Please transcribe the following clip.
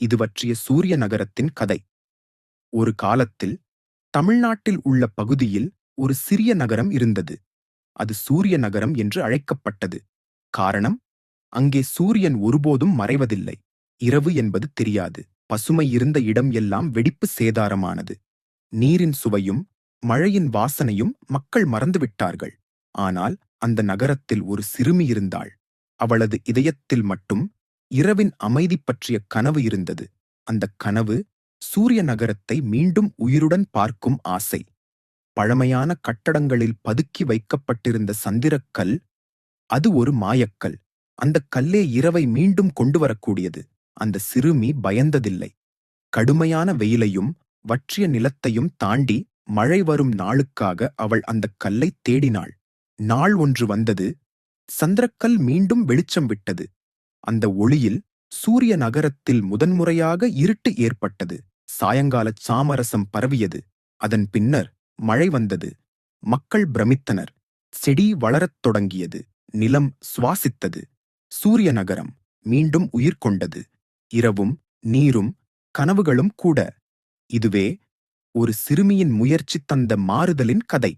இது பற்றிய சூரிய நகரத்தின் கதை. ஒரு காலத்தில் தமிழ்நாட்டில் உள்ள பகுதியில் ஒரு சிறிய நகரம் இருந்தது. அது சூரிய நகரம் என்று அழைக்கப்பட்டது. காரணம் அங்கே சூரியன் ஒருபோதும் மறைவதில்லை. இரவு என்பது தெரியாது. பசுமை இருந்த இடம் எல்லாம் வெடிப்பு சேதாரமானது. நீரின் சுவையும் மழையின் வாசனையும் மக்கள் மறந்துவிட்டார்கள் ஆனால் அந்த நகரத்தில் ஒரு சிறுமி இருந்தாள். அவளது இதயத்தில் மட்டும் இரவின் அமைதி பற்றிய கனவு இருந்தது. அந்தக் கனவு சூரிய நகரத்தை மீண்டும் உயிருடன் பார்க்கும் ஆசை. பழமையான கட்டடங்களில் பதுக்கி வைக்கப்பட்டிருந்த சந்திரக்கல் அது ஒரு மாயக்கல். அந்தக் கல்லே இரவை மீண்டும் கொண்டு வரக்கூடியது. அந்த சிறுமி பயந்ததில்லை. கடுமையான வெயிலையும் வற்றிய நிலத்தையும் தாண்டி மழை வரும் நாளுக்காக அவள் அந்தக் கல்லை தேடினாள். நாள் ஒன்று வந்தது. சந்திரக்கல் மீண்டும் வெளிச்சம் விட்டது. அந்த ஒளியில் சூரிய நகரத்தில் முதன்முறையாக இருட்டு ஏற்பட்டது. சாயங்காலச் சாமரசம் பரவியது. அதன் பின்னர் மழை வந்தது. மக்கள் பிரமித்தனர். செடி வளரத் தொடங்கியது. நிலம் சுவாசித்தது. சூரிய நகரம் மீண்டும் உயிர் கொண்டது. இரவும் நீரும் கனவுகளும் கூட. இதுவே ஒரு சிறுமியின் முயற்சி தந்த மாறுதலின் கதை.